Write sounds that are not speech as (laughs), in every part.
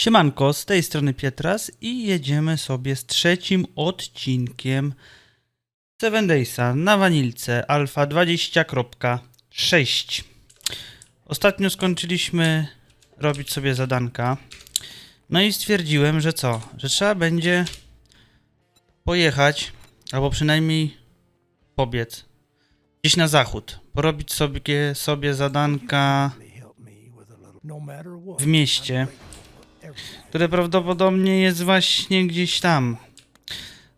Siemanko, z tej strony Pietras i jedziemy sobie z trzecim odcinkiem Seven Daysa na wanilce alfa 20.6. Ostatnio skończyliśmy robić sobie zadanka. No i stwierdziłem, że co? Że trzeba będzie pojechać, albo przynajmniej pobiec gdzieś na zachód. Porobić sobie, sobie zadanka w mieście które prawdopodobnie jest właśnie gdzieś tam.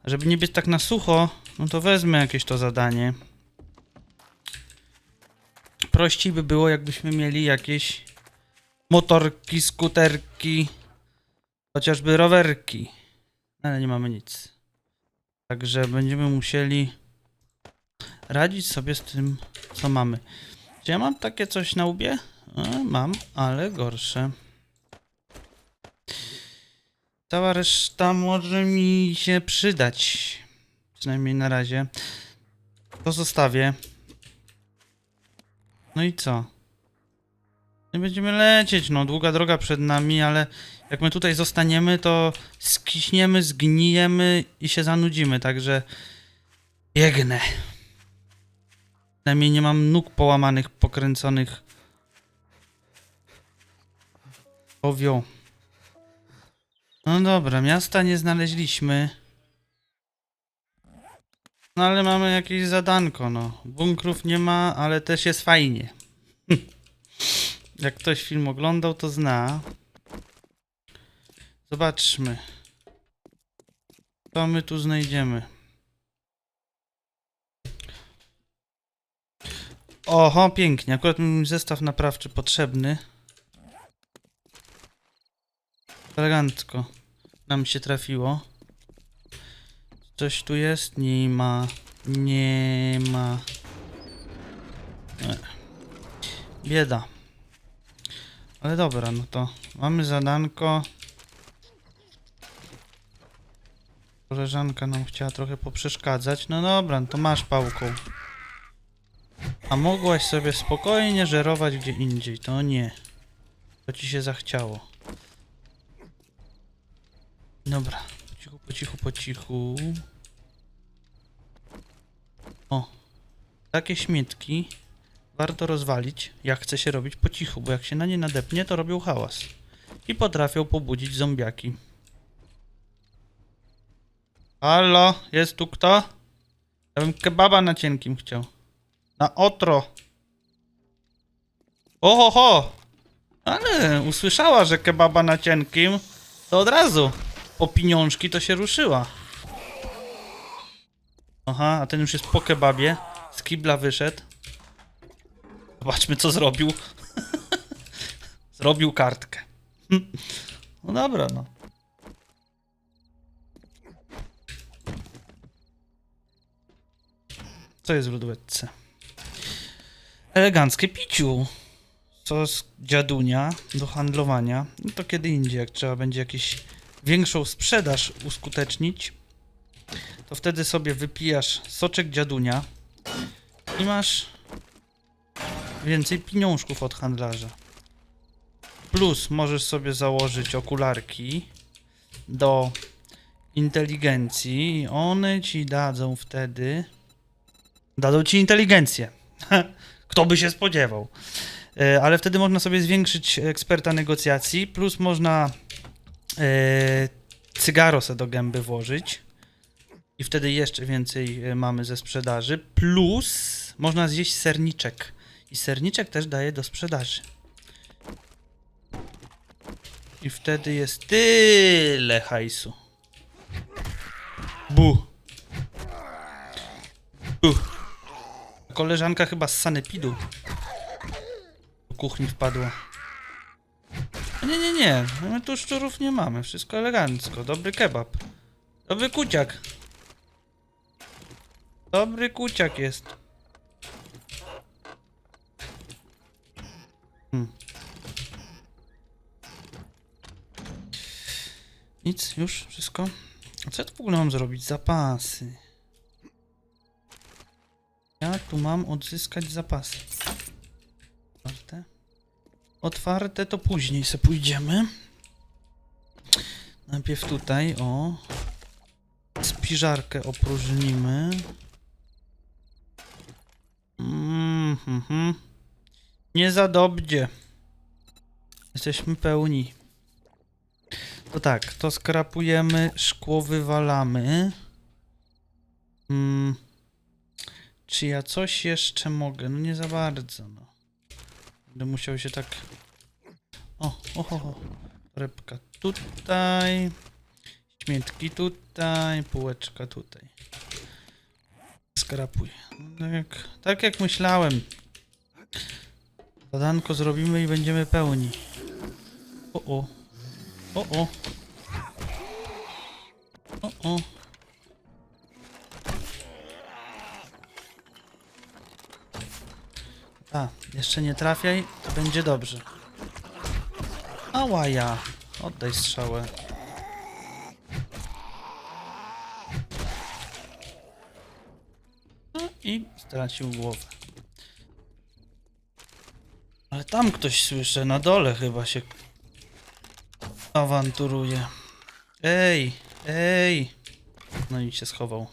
Żeby nie być tak na sucho, no to wezmę jakieś to zadanie. Prościej by było, jakbyśmy mieli jakieś motorki, skuterki, chociażby rowerki. Ale nie mamy nic. Także będziemy musieli radzić sobie z tym, co mamy. Czy ja mam takie coś na łbie? E, mam, ale gorsze. Cała reszta może mi się przydać. Przynajmniej na razie. To zostawię. No i co? Nie będziemy lecieć, no długa droga przed nami, ale jak my tutaj zostaniemy, to skiśniemy, zgnijemy i się zanudzimy, także biegnę. Przynajmniej nie mam nóg połamanych, pokręconych. Owio. No dobra, miasta nie znaleźliśmy. No ale mamy jakieś zadanko, no. Bunkrów nie ma, ale też jest fajnie. (laughs) Jak ktoś film oglądał, to zna. Zobaczmy. Co my tu znajdziemy? Oho, pięknie. Akurat mi zestaw naprawczy potrzebny. Elegancko. Nam się trafiło. Coś tu jest? Nie ma. Nie ma. E. Bieda. Ale dobra, no to mamy zadanko. Koleżanka nam chciała trochę poprzeszkadzać. No dobra, no to masz pałką. A mogłaś sobie spokojnie żerować gdzie indziej. To nie. To ci się zachciało. Dobra, po cichu, po cichu, po cichu. O, takie śmietki warto rozwalić, jak chce się robić po cichu, bo jak się na nie nadepnie, to robią hałas. I potrafią pobudzić zombiaki. Halo, jest tu kto? Ja bym kebaba na cienkim chciał. Na otro. Oho, ho! Ale usłyszała, że kebaba na cienkim, to od razu po pieniążki to się ruszyła. Aha, a ten już jest po kebabie. Z kibla wyszedł. Zobaczmy, co zrobił. (laughs) zrobił kartkę. (laughs) no dobra, no. Co jest w lodówce? Eleganckie piciu. Co z dziadunia do handlowania. No to kiedy indziej, jak trzeba będzie jakieś większą sprzedaż uskutecznić, to wtedy sobie wypijasz soczek dziadunia i masz więcej pieniążków od handlarza. Plus możesz sobie założyć okularki do inteligencji i one ci dadzą wtedy dadzą ci inteligencję. (laughs) Kto by się spodziewał. E, Ale wtedy można sobie zwiększyć eksperta negocjacji, plus można cygaro se do gęby włożyć i wtedy jeszcze więcej e, mamy ze sprzedaży, plus można zjeść serniczek i serniczek też daje do sprzedaży. I wtedy jest tyle hajsu. Bu. Bu. Koleżanka chyba z sanepidu do kuchni wpadła. Nie, nie, nie. My tu szczurów nie mamy. Wszystko elegancko. Dobry kebab. Dobry kuciak. Dobry kuciak jest. Hmm. Nic, już, wszystko. A co ja tu w ogóle mam zrobić? Zapasy. Ja tu mam odzyskać zapasy. Otwarte. To później se pójdziemy. Najpierw tutaj, o. Spiżarkę opróżnimy. Mm, mhm. Nie za dobrze. Jesteśmy pełni. To tak, to skrapujemy, szkło wywalamy. Mm. Czy ja coś jeszcze mogę? No nie za bardzo, no. Będę musiał się tak... O, o, o, o. Repka tutaj. Śmietki tutaj, półeczka tutaj. Skrapuję. No Tak jak, tak jak myślałem. Zadanko zrobimy i będziemy pełni. O, o. O, o. O, o. A, jeszcze nie trafiaj, to będzie dobrze. Ała ja. Oddaj strzałę. No i stracił głowę. Ale tam ktoś słyszę, na dole chyba się awanturuje. Ej, ej. No i się schował.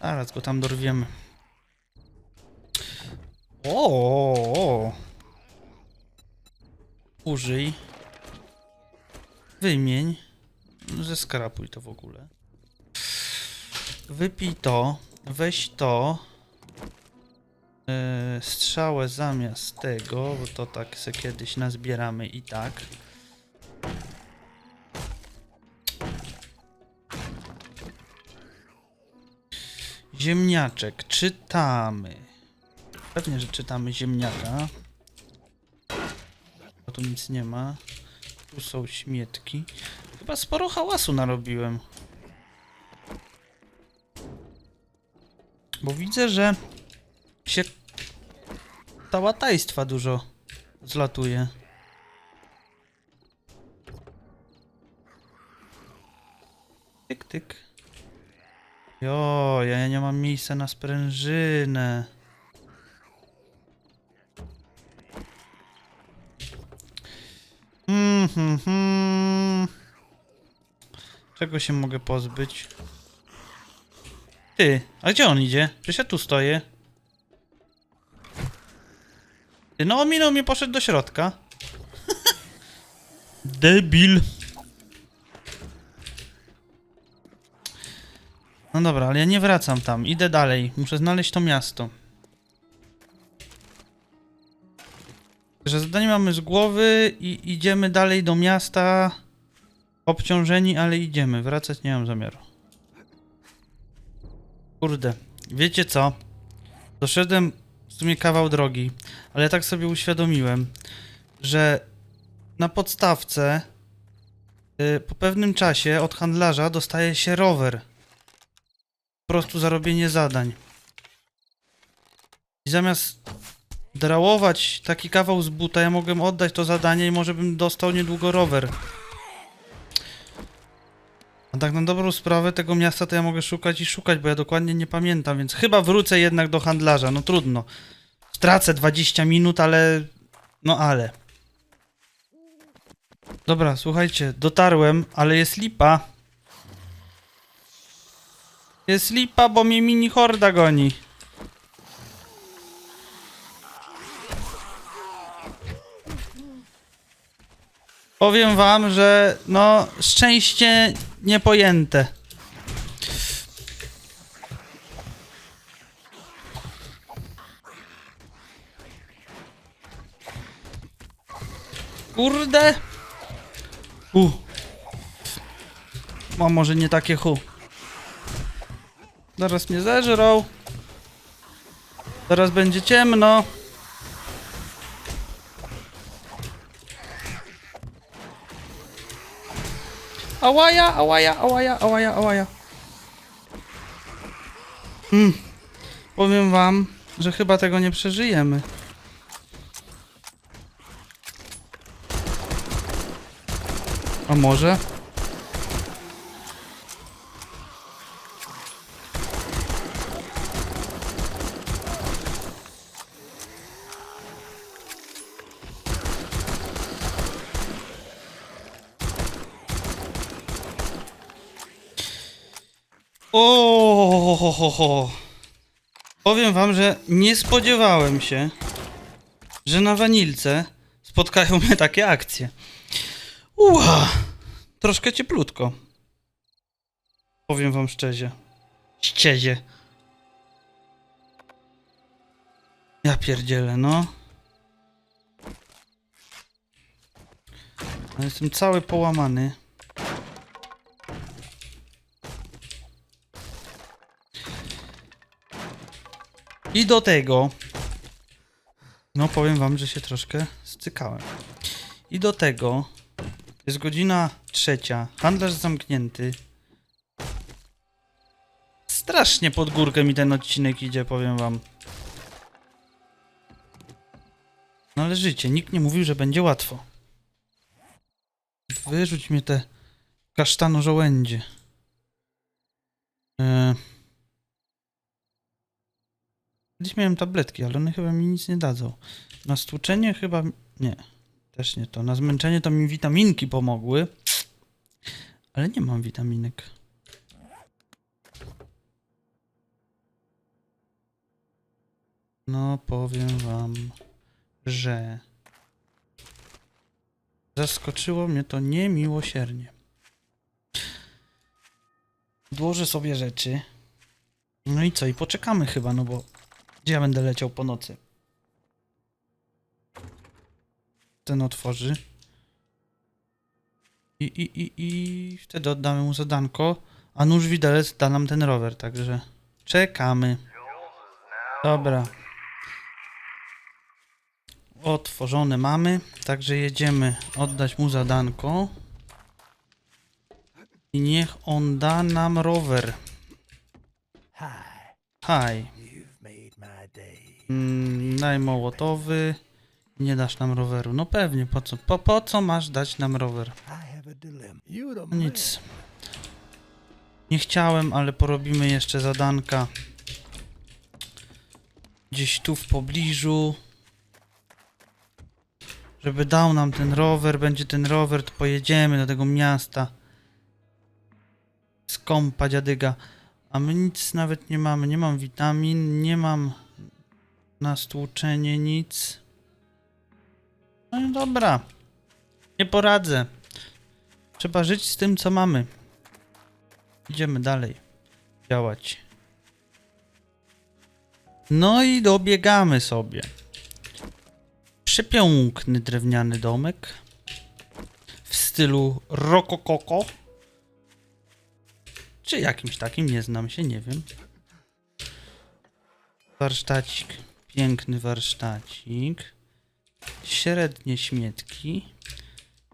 Zaraz go tam dorwiemy. O. Użyj. Wymień. Zeskrapuj to w ogóle. Wypij to. Weź to. Yy, strzałę zamiast tego, bo to tak se kiedyś nazbieramy i tak. Ziemniaczek. Czytamy. Pewnie, że czytamy ziemniaka. Bo tu nic nie ma. Tu są śmietki. Chyba sporo hałasu narobiłem. Bo widzę, że się tałatajstwa dużo zlatuje. Tyk, tyk. Jo, ja nie mam miejsca na sprężynę. Hmm, hmm. Czego się mogę pozbyć? Ty, a gdzie on idzie? Przecież ja tu stoję. Ty, no ominął mnie, poszedł do środka. (laughs) Debil. No dobra, ale ja nie wracam tam. Idę dalej. Muszę znaleźć to miasto. Że zadanie mamy z głowy i idziemy dalej do miasta. Obciążeni, ale idziemy. Wracać nie mam zamiaru. Kurde, wiecie co? Doszedłem w sumie kawał drogi, ale tak sobie uświadomiłem, że na podstawce y, po pewnym czasie od handlarza dostaje się rower. Po prostu za robienie zadań. I zamiast drałować taki kawał z buta, ja mogłem oddać to zadanie i może bym dostał niedługo rower. A tak na dobrą sprawę tego miasta to ja mogę szukać i szukać, bo ja dokładnie nie pamiętam, więc chyba wrócę jednak do handlarza, no trudno. Stracę 20 minut, ale... No ale... Dobra, słuchajcie, dotarłem, ale jest lipa. Jest lipa, bo mnie mini horda goni. Powiem wam, że no szczęście niepojęte. Kurde. U. A może nie takie hu. Zaraz mnie zeżrą. Zaraz będzie ciemno. Ałaja, ałaja, ałaja, ałaja, ałaja. Hmm. Powiem wam, że chyba tego nie przeżyjemy. A może? O, ho, ho. Powiem wam, że nie spodziewałem się, że na wanilce spotkają mnie takie akcje. Ua, troszkę cieplutko. Powiem wam szczerze. Ściezie. Ja pierdzielę, no. Jestem cały połamany. I do tego. No, powiem wam, że się troszkę stykałem. I do tego jest godzina trzecia. Handlarz zamknięty. Strasznie pod górkę mi ten odcinek idzie, powiem wam. No nikt nie mówił, że będzie łatwo. Wyrzuć mnie te kasztano żołędzie. Eee. Kiedyś miałem tabletki, ale one chyba mi nic nie dadzą. Na stłuczenie chyba... Nie. Też nie to. Na zmęczenie to mi witaminki pomogły. Ale nie mam witaminek. No, powiem wam, że zaskoczyło mnie to niemiłosiernie. Odłożę sobie rzeczy. No i co? I poczekamy chyba, no bo gdzie ja będę leciał po nocy? Ten otworzy. I, i, i, i wtedy oddamy mu zadanko. A nóż widelec da nam ten rower, także czekamy. Dobra. Otworzone mamy, także jedziemy oddać mu zadanko. I niech on da nam rower. Hi, Mm, daj mołotowy. Nie dasz nam roweru. No pewnie, po co? Po, po co masz dać nam rower? Nic. Nie chciałem, ale porobimy jeszcze zadanka. Gdzieś tu w pobliżu. Żeby dał nam ten rower, będzie ten rower, to pojedziemy do tego miasta. Skąpa dziadyga. A my nic nawet nie mamy. Nie mam witamin, nie mam na stłuczenie nic. No i dobra. Nie poradzę. Trzeba żyć z tym, co mamy. Idziemy dalej. Działać. No i dobiegamy sobie. Przepiękny drewniany domek. W stylu rokokoko. Czy jakimś takim, nie znam się, nie wiem. Warsztacik. Piękny warsztacik. Średnie śmietki.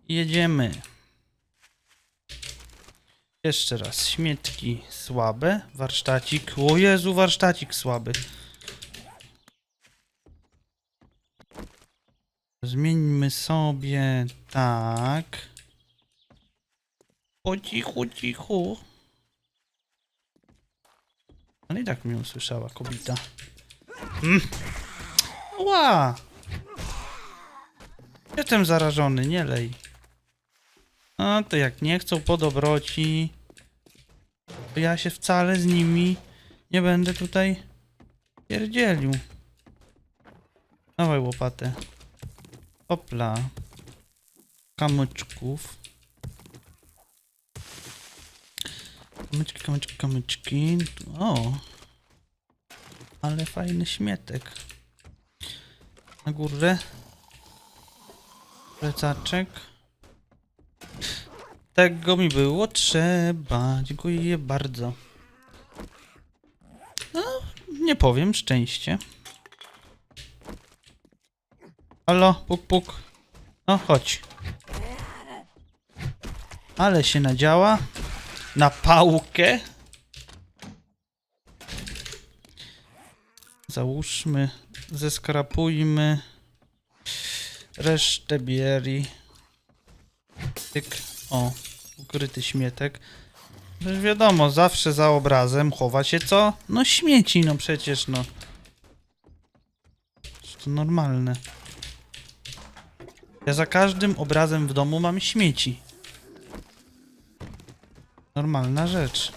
Jedziemy. Jeszcze raz. Śmietki słabe. Warsztacik. O Jezu, warsztacik słaby. Zmieńmy sobie tak. Po cichu, cichu. Ale i tak mnie usłyszała kobieta. Mm. Ła! Jestem zarażony, nie lej. No to jak nie chcą po dobroci, to ja się wcale z nimi nie będę tutaj pierdzielił. Dawaj łopatę. Opla. Kamyczków. Kamyczki, kamyczki, kamyczki. O. Ale fajny śmietek. Na górze. Plecaczek. Tego mi było trzeba. Dziękuję bardzo. No, nie powiem, szczęście. Halo, puk puk. No, chodź. Ale się nadziała. Na pałkę. Załóżmy, zeskrapujmy resztę bieri. Tyk. O, ukryty śmietek. No wiadomo, zawsze za obrazem chowa się co? No śmieci, no przecież, no. To normalne. Ja za każdym obrazem w domu mam śmieci. Normalna rzecz.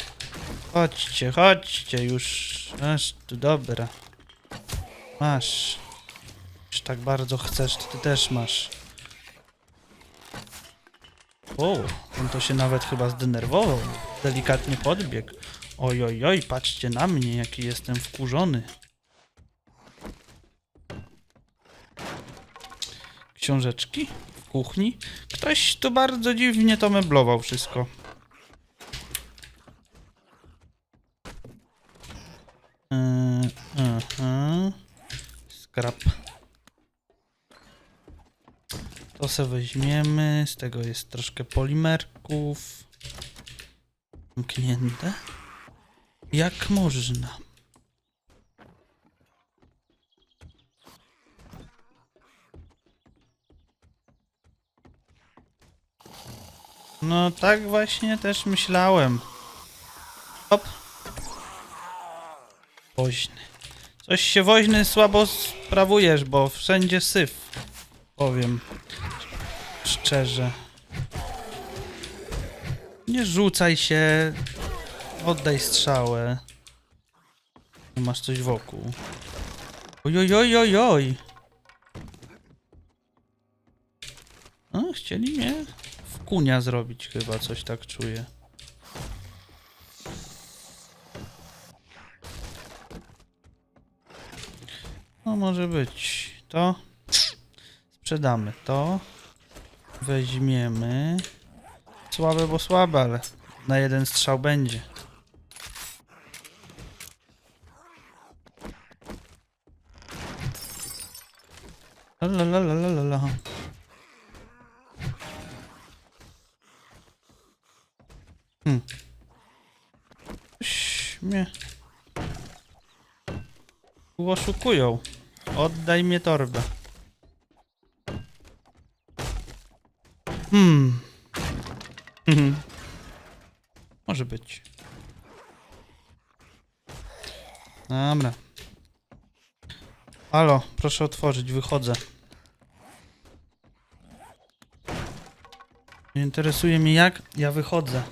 Chodźcie, chodźcie już. Aż tu dobra. Masz. Już tak bardzo chcesz, to ty też masz. O, on to się nawet chyba zdenerwował. Delikatnie podbiegł. Oj, oj, oj, patrzcie na mnie, jaki jestem wkurzony. Książeczki w kuchni. Ktoś tu bardzo dziwnie to meblował wszystko. Yy, aha. Skrap. To se weźmiemy. Z tego jest troszkę polimerków. Zamknięte. Jak można? No tak właśnie też myślałem. Hop. Woźny. Coś się woźny słabo sprawujesz, bo wszędzie syf. Powiem. Szczerze. Nie rzucaj się. Oddaj strzałę. Masz coś wokół. Oj, oj, oj, oj. A, chcieli mnie w kunia zrobić chyba, coś tak czuję. Może być. To sprzedamy to. Weźmiemy. Słabe, bo słabe, ale na jeden strzał będzie. La la la la la la la. Hmm. Mnie oszukują. Oddaj mnie torbę. Hmm. Mhm. Może być. Dobra. Halo, proszę otworzyć, wychodzę. Nie interesuje mnie jak, ja wychodzę.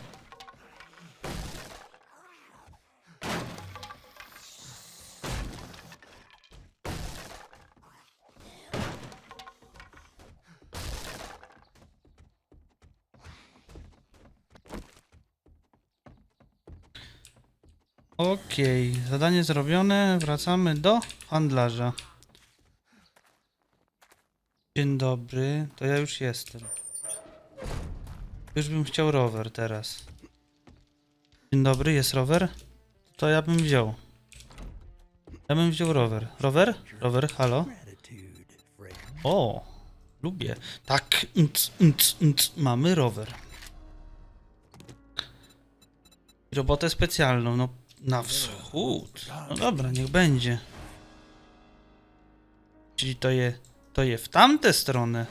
Okej, zadanie zrobione, wracamy do handlarza. Dzień dobry, to ja już jestem. Już bym chciał rower teraz. Dzień dobry, jest rower? To ja bym wziął. Ja bym wziął rower. Rower? Rower, halo? O, lubię. Tak, nc, nc, nc, mamy rower. Robotę specjalną, no na wschód. No dobra, niech będzie. Czyli to je, to je w tamtę stronę.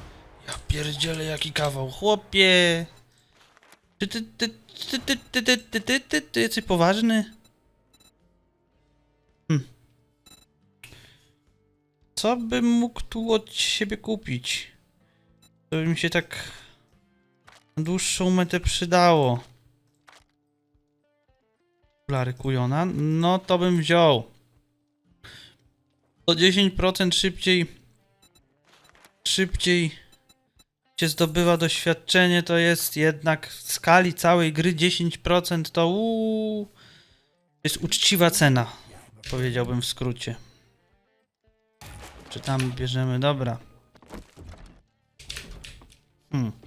Ja pierdzielę jaki kawał, chłopie. Czy ty, ty, ty, ty, ty, ty, ty, ty, ty, ty jesteś poważny? Hm. Co bym mógł tu od siebie kupić? To by mi się tak na dłuższą metę przydało. Okulary kujona? No to bym wziął. O 10% szybciej szybciej się zdobywa doświadczenie, to jest jednak w skali całej gry 10% to uuu, jest uczciwa cena, powiedziałbym w skrócie. Czy tam bierzemy, dobra. Hmm.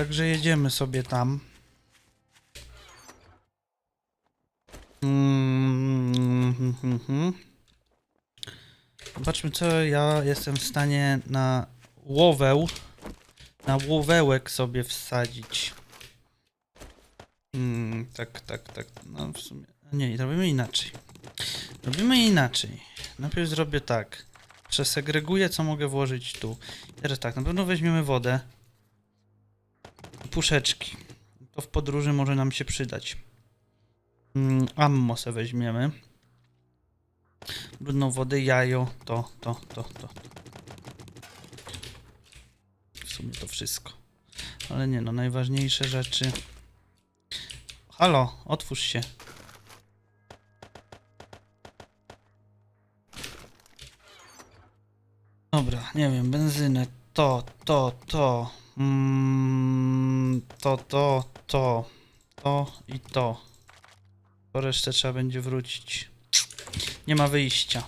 Także jedziemy sobie tam. Mm, hmm. Zobaczmy, co ja jestem w stanie na łoweł, na łowełek sobie wsadzić. Mm, tak, tak, tak. No w sumie. Nie, robimy inaczej. Robimy inaczej. Najpierw zrobię tak. Przesegreguję, co mogę włożyć tu. Teraz tak, na pewno weźmiemy wodę. Puszeczki. To w podróży może nam się przydać. Mm, ammo se weźmiemy. Brudną wodę, jajo, to, to, to, to. sumie to wszystko. Ale nie no, najważniejsze rzeczy. Halo, otwórz się. Dobra, nie wiem, benzynę, to, to, to, mm, to, to, to, to i to. Po resztę trzeba będzie wrócić. Nie ma wyjścia.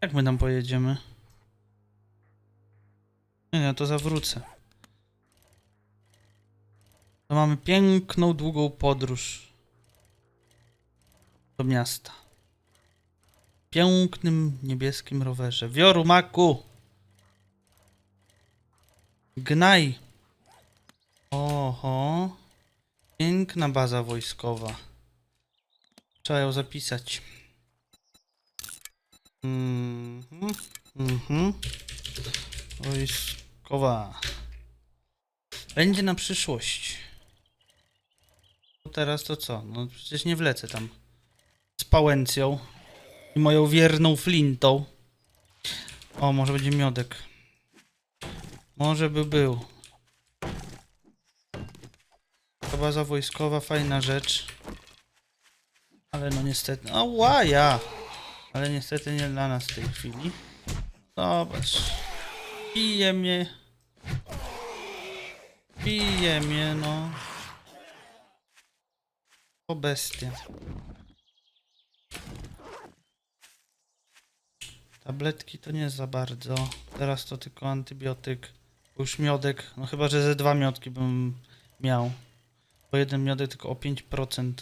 Jak my tam pojedziemy? Nie, nie, to zawrócę. To mamy piękną, długą podróż do miasta. Pięknym, niebieskim rowerze. Wioru, maku! Gnaj! Oho. Piękna baza wojskowa. Trzeba ją zapisać. Mhm. Mhm. Wojskowa. Będzie na przyszłość. Teraz to co? No przecież nie wlecę tam. Z pałęcją. I moją wierną flintą. O, może będzie miodek. Może by był. To baza wojskowa, fajna rzecz. Ale no niestety. O, łaja! Ale niestety nie dla nas w tej chwili. Zobacz. Pije mnie. Pije mnie, no. O bestia. Tabletki to nie za bardzo. Teraz to tylko antybiotyk. Już miodek. No chyba, że ze dwa miodki bym miał. Bo jeden miodek tylko o 5%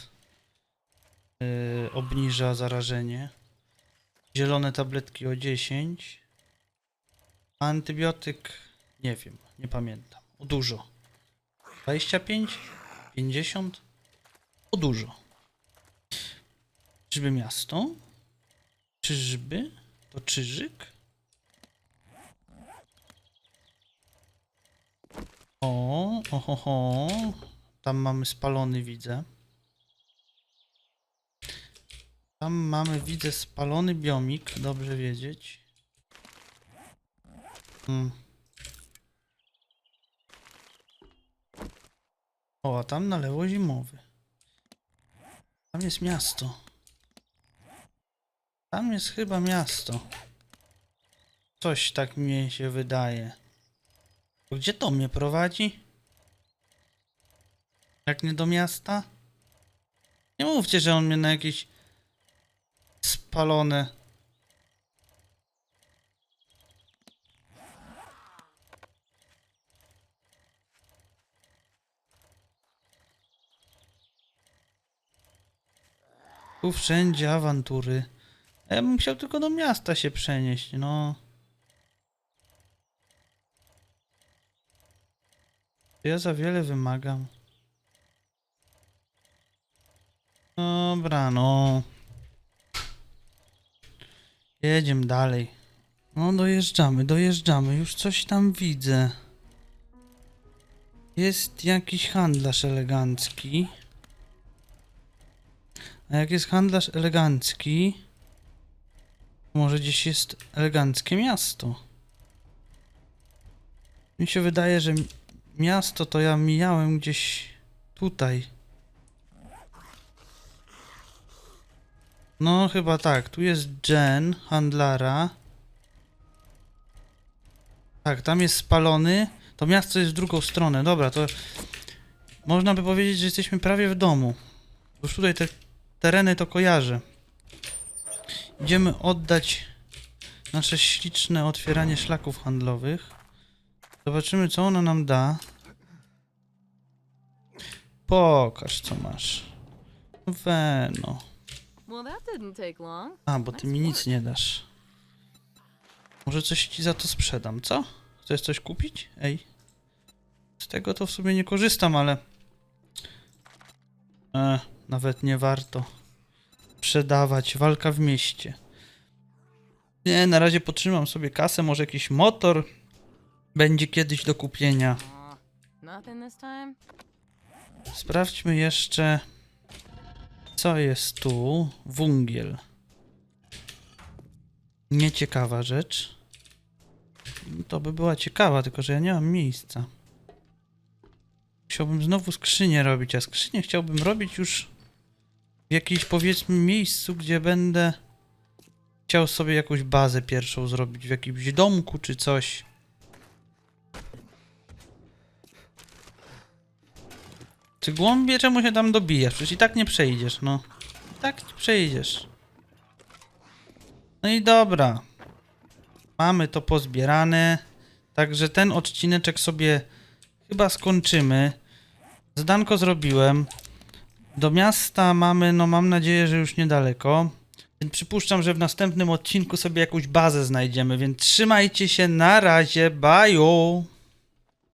yy, obniża zarażenie. Zielone tabletki o 10. A antybiotyk nie wiem, nie pamiętam. O dużo. 25? 50? O dużo. Czyżby miasto? Czyżby? To czyżyk? O, oho, ho. Tam mamy spalony, widzę. Tam mamy, widzę, spalony biomik. Dobrze wiedzieć. Hmm. O, a tam na lewo zimowy. Tam jest miasto. Tam jest chyba miasto. Coś tak mi się wydaje. Gdzie to mnie prowadzi? Jak nie do miasta? Nie mówcie, że on mnie na jakieś spalone. Tu wszędzie awantury. Ja bym chciał tylko do miasta się przenieść, no. Ja za wiele wymagam. Dobra, no. Jedziemy dalej. No, dojeżdżamy, dojeżdżamy. Już coś tam widzę. Jest jakiś handlarz elegancki. A jak jest handlarz elegancki, może gdzieś jest eleganckie miasto. Mi się wydaje, że mi- miasto to ja mijałem gdzieś tutaj. No, chyba tak. Tu jest Jen, handlara. Tak, tam jest spalony. To miasto jest w drugą stronę. Dobra, to można by powiedzieć, że jesteśmy prawie w domu. Już tutaj te tereny to kojarzę. Idziemy oddać nasze śliczne otwieranie szlaków handlowych. Zobaczymy, co ona nam da. Pokaż, co masz. Weno. Take long. A, bo ty mi nic nie dasz. Może coś ci za to sprzedam, co? Chcesz coś kupić? Ej. Z tego to w sumie nie korzystam, ale... E, nawet nie warto. Sprzedawać. Walka w mieście. Nie, na razie potrzymam sobie kasę. Może jakiś motor będzie kiedyś do kupienia. Time? Sprawdźmy jeszcze, co jest tu. Wungiel. Nieciekawa rzecz. To by była ciekawa, tylko że ja nie mam miejsca. Chciałbym znowu skrzynię robić, a skrzynię chciałbym robić już w jakimś powiedzmy miejscu, gdzie będę chciał sobie jakąś bazę pierwszą zrobić, w jakimś domku czy coś. Ty głąbie, czemu się tam dobijasz? Przecież i tak nie przejdziesz, no. I tak nie przejdziesz. No i dobra. Mamy to pozbierane. Także ten odcineczek sobie chyba skończymy. Zdanko zrobiłem. Do miasta mamy, no mam nadzieję, że już niedaleko. Przypuszczam, że w następnym odcinku sobie jakąś bazę znajdziemy, więc trzymajcie się, na razie, bye!